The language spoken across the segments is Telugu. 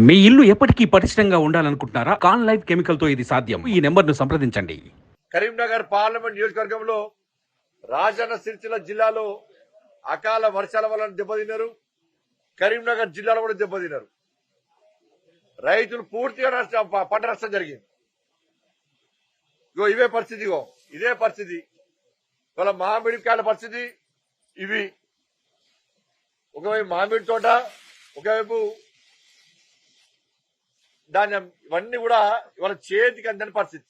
మీ ఇల్లు ఎప్పటికీ పటిష్టంగా ఉండాలనుకుంటున్నారా? కాన్ లైఫ్ కెమికల్తో ఇది సాధ్యం. ఈ నెంబర్ను సంప్రదించండి. కరీంనగర్ పార్లమెంట్ నియోజకవర్గంలో రాజన్న సిరిసిల్ల జిల్లాలో అకాల వర్షాల వల్ల దెబ్బతిన్నారు. కరీంనగర్ జిల్లాలో కూడా దెబ్బతిన్నారు. రైతులు పూర్తిగా నష్టం ప- పంట నష్టం జరిగింది. ఇగో ఇవే పరిస్థితి ఇగో. ఇదే పరిస్థితి. ఇవాళ మామిడికాయల పరిస్థితి ఇవి. ఒకవైపు మామిడి తోట ఒకవైపు దాన్ని ఇవన్నీ కూడా ఇవాళ చేతికి అందని పరిస్థితి.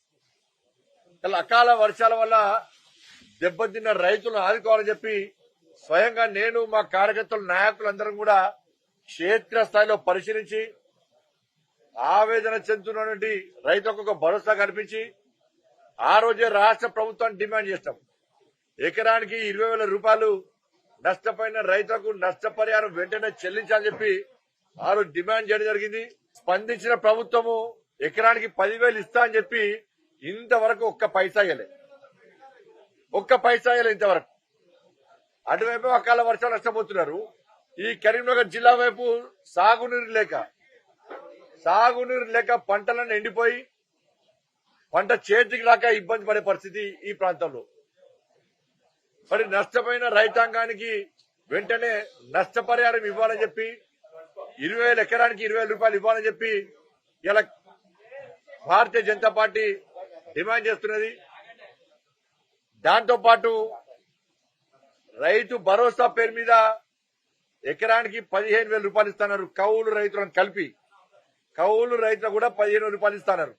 ఇలా అకాల వర్షాల వల్ల దెబ్బతిన్న రైతులను ఆదుకోవాలని చెప్పి స్వయంగా నేను మా కార్యకర్తలు నాయకులందరం కూడా క్షేత్ర స్థాయిలో పరిశీలించి ఆవేదన చెందుతున్నటువంటి రైతులకు ఒక భరోసా కల్పించి ఆ రోజే రాష్ట్ర ప్రభుత్వాన్ని డిమాండ్ చేస్తాం. ఎకరానికి ఇరవై వేల రూపాయలు నష్టపోయిన రైతులకు నష్టపరిహారం వెంటనే చెల్లించాలని చెప్పి ఆ రోజు డిమాండ్ చేయడం జరిగింది. స్పందించిన ప్రభుత్వము ఎకరానికి పదివేలు ఇస్తా అని చెప్పి ఇంతవరకు ఒక్క పైసా ఇవ్వలే ఒక్క పైసా ఇవ్వలే ఇంతవరకు. అటువైపు అకాల వర్షాలు నష్టపోతున్నారు. ఈ కరీంనగర్ జిల్లా వైపు సాగునీరు లేక సాగునీరు లేక పంటలను ఎండిపోయి పంట చేతికి రాక ఇబ్బంది పడే పరిస్థితి ఈ ప్రాంతంలో. మరి నష్టపోయిన రైతాంగానికి వెంటనే నష్టపరిహారం ఇవ్వాలని చెప్పి ఇరవై వేల ఎకరానికి ఇరవై రూపాయలు ఇవ్వాలని చెప్పి ఇలా భారతీయ జనతా పార్టీ డిమాండ్ చేస్తున్నది. దాంతో పాటు రైతు భరోసా పేరు మీద ఎకరానికి పదిహేను వేల రూపాయలు ఇస్తున్నారు. కౌలు రైతులను కలిపి కౌలు రైతులకు కూడా పదిహేను వేల రూపాయలు ఇస్తున్నారు.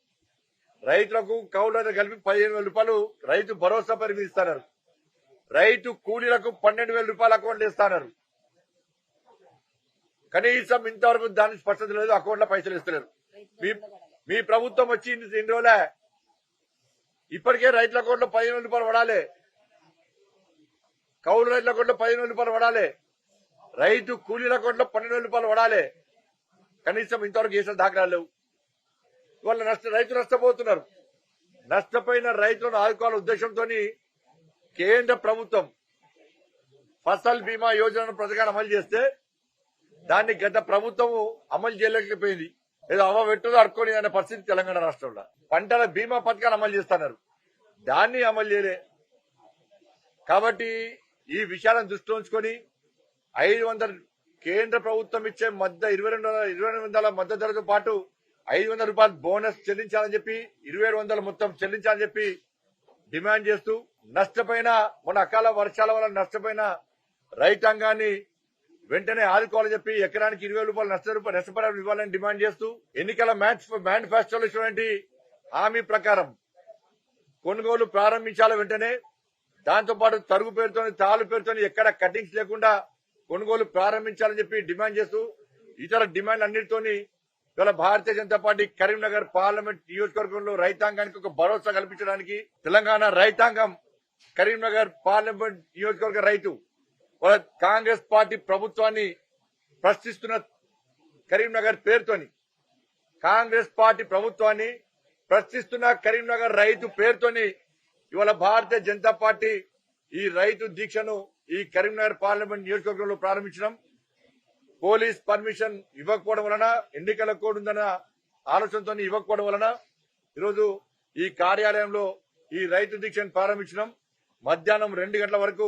రైతులకు కౌలు రైతులు కలిపి పదిహేను వేల రూపాయలు రైతు భరోసా పేరు మీద ఇస్తున్నారు. రైతు కూలీలకు పన్నెండు వేల రూపాయలు అకౌంట్ ఇస్తున్నారు. కనీసం ఇంతవరకు దాని స్పష్టత లేదు అకౌంట్లో పైసలు ఇస్తలేరు మీ మీ ప్రభుత్వం వచ్చి ఇన్ని రోజులే ఇప్పటికే రైతుల అకౌంట్లో పదిహేను రూపాయలు పడాలి. కౌలు రైతుల అకౌంట్లో పదిహేను రూపాయలు పడాలి. రైతు కూలీల అకౌంట్లో పన్నెండు రూపాయలు పడాలి. కనీసం ఇంతవరకు చేసిన దాఖలాలు లేవు. ఇవాళ నష్ట రైతు నష్టపోతున్నారు. నష్టపోయిన రైతులను ఆదుకోవాల ఉద్దేశంతో కేంద్ర ప్రభుత్వం ఫసల్ బీమా యోజనను ప్రతిగా అమలు చేస్తే దాన్ని గత ప్రభుత్వం అమలు చేయలేకపోయింది. ఏదో అమ్మ పెట్టదు అడుకొని అనే పరిస్థితి తెలంగాణ రాష్ట్రంలో. పంటల బీమా పథకాన్ని అమలు చేస్తున్నారు. దాన్ని అమలు చేయలే. కాబట్టి ఈ విషయాలను దృష్టిలో ఉంచుకొని ఐదు వందల కేంద్ర ప్రభుత్వం ఇచ్చే మధ్య ఇరవై రెండు వందల ఇరవై రెండు వందల మద్దతు ధరతో పాటు ఐదు వందల రూపాయలు బోనస్ చెల్లించాలని చెప్పి ఇరవై ఏడు వందలు మొత్తం చెల్లించాలని చెప్పి డిమాండ్ చేస్తూ నష్టపోయిన మన అకాల వర్షాల వల్ల నష్టపోయిన రైతాంగాన్ని వెంటనే ఆదుకోవాలని చెప్పి ఎకరానికి ఇరవై రూపాయలు నష్ట రూపాయలు నష్టపరిహారం ఇవ్వాలని డిమాండ్ చేస్తూ ఎన్నికల మేనిఫెస్టోలో ఇచ్చినటువంటి హామీ ప్రకారం కొనుగోలు ప్రారంభించాలి వెంటనే. దాంతోపాటు తరుగు పేరుతో తాలు పేరుతో ఎక్కడ కటింగ్స్ లేకుండా కొనుగోలు ప్రారంభించాలని చెప్పి డిమాండ్ చేస్తూ ఇతర డిమాండ్ అన్నిటితోని ఇవాళ భారతీయ జనతా పార్టీ కరీంనగర్ పార్లమెంట్ నియోజకవర్గంలో రైతాంగానికి ఒక భరోసా కల్పించడానికి తెలంగాణ రైతాంగం కరీంనగర్ పార్లమెంట్ నియోజకవర్గ రైతు వాళ్ళ కాంగ్రెస్ పార్టీ ప్రభుత్వాన్ని ప్రశ్నిస్తున్న కరీంనగర్ పేరుతోని కాంగ్రెస్ పార్టీ ప్రభుత్వాన్ని ప్రశ్నిస్తున్న కరీంనగర్ రైతు పేరుతోని ఇవాళ భారతీయ జనతా పార్టీ ఈ రైతు దీక్షను ఈ కరీంనగర్ పార్లమెంట్ నియోజకవర్గంలో ప్రారంభించడం పోలీస్ పర్మిషన్ ఇవ్వకపోవడం వలన ఎన్నికల కోడ్ ఉందన్న ఆలోచనతో ఇవ్వకపోవడం వలన ఈరోజు ఈ కార్యాలయంలో ఈ రైతు దీక్షను ప్రారంభించడం మధ్యాహ్నం రెండు గంటల వరకు